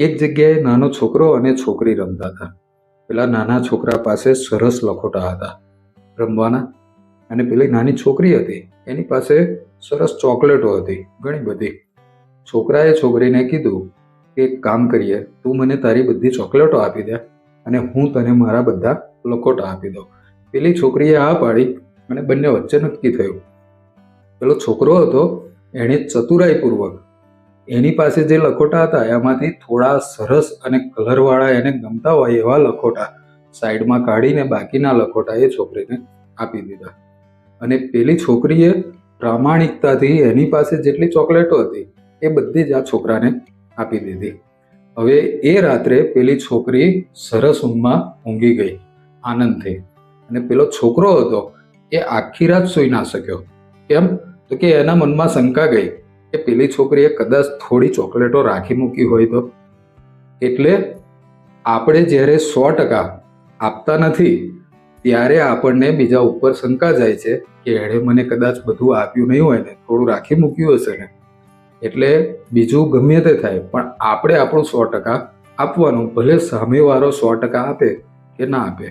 એક જગ્યાએ નાનો છોકરો અને છોકરી રમતા હતા. પેલા નાના છોકરા પાસે સરસ લખોટા હતા. રમવાના. અને પેલી નાની છોકરી હતી. એની પાસે સરસ ચોકલેટો હતી. ઘણી બધી. છોકરાએ છોકરીને કીધું કે, એક કામ કરીએ. તું મને તારી બધી ચોકલેટો આપી દે અને હું તને મારા બધા લખોટા આપી દઉં. પેલી છોકરીએ આ પાડી અને બંને વચ્ચે નક્કી થયું. પેલો છોકરો હતો, એણે ચતુરાઈપૂર્વક એની પાસે જે લખોટા હતા, એમાંથી થોડા સરસ અને કલરવાળા એને ગમતા હોય એવા લખોટા સાઈડમાં કાઢીને બાકીના લખોટા એ છોકરીને આપી દીધા. અને પેલી છોકરીએ પ્રામાણિકતાથી એની પાસે જેટલી ચોકલેટો હતી, એ બધી જ આ છોકરાને આપી દીધી. હવે એ રાત્રે પેલી છોકરી સરસ ઊંઘમાં ઊંઘી ગઈ, આનંદથી. અને પેલો છોકરો હતો, એ આખી રાત સૂઈ ના શક્યો. કેમ? તો કે એના મનમાં શંકા ગઈ કે પેલી છોકરીએ કદાચ થોડી ચોકલેટો રાખી મૂકી હોય તો? એટલે આપણે જ્યારે સો ટકા આપતા નથી, ત્યારે આપણને બીજા ઉપર શંકા જાય છે કે એણે મને કદાચ બધું આપ્યું નહીં હોય ને, થોડું રાખી મૂક્યું હશે ને. એટલે બીજું ગમે તે થાય, પણ આપણે આપણું સો ટકા આપવાનું, ભલે સામેવાળો સો ટકા આપે કે ના આપે.